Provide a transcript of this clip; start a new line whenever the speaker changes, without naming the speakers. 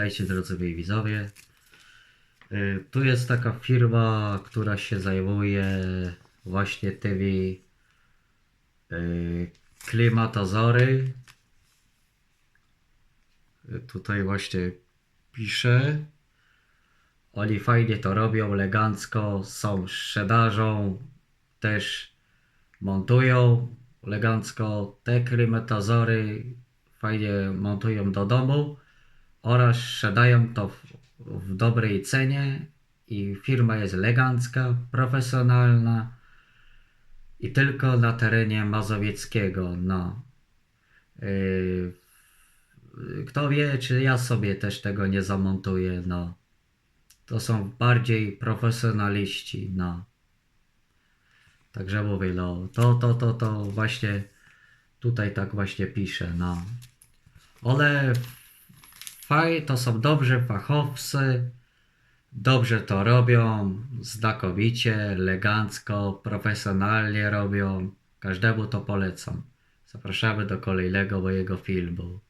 Witajcie drodzy widzowie. Y, Tu jest taka firma, która się zajmuje właśnie tymi y, klimatozory. Y, Tutaj właśnie pisze. Oni fajnie to robią, elegancko, są sprzedażą, też montują elegancko te klimatozory, fajnie montują do domu oraz sprzedają to w, w dobrej cenie i firma jest elegancka, profesjonalna i tylko na terenie mazowieckiego, no. Yy, kto wie, czy ja sobie też tego nie zamontuję, no. To są bardziej profesjonaliści, no. Także mówię, no, to, to, to, to właśnie tutaj tak właśnie pisze, no. Ale faj, to są dobrzy fachowcy, dobrze to robią, znakomicie, elegancko, profesjonalnie robią. Każdemu to polecam. Zapraszamy do kolejnego mojego filmu.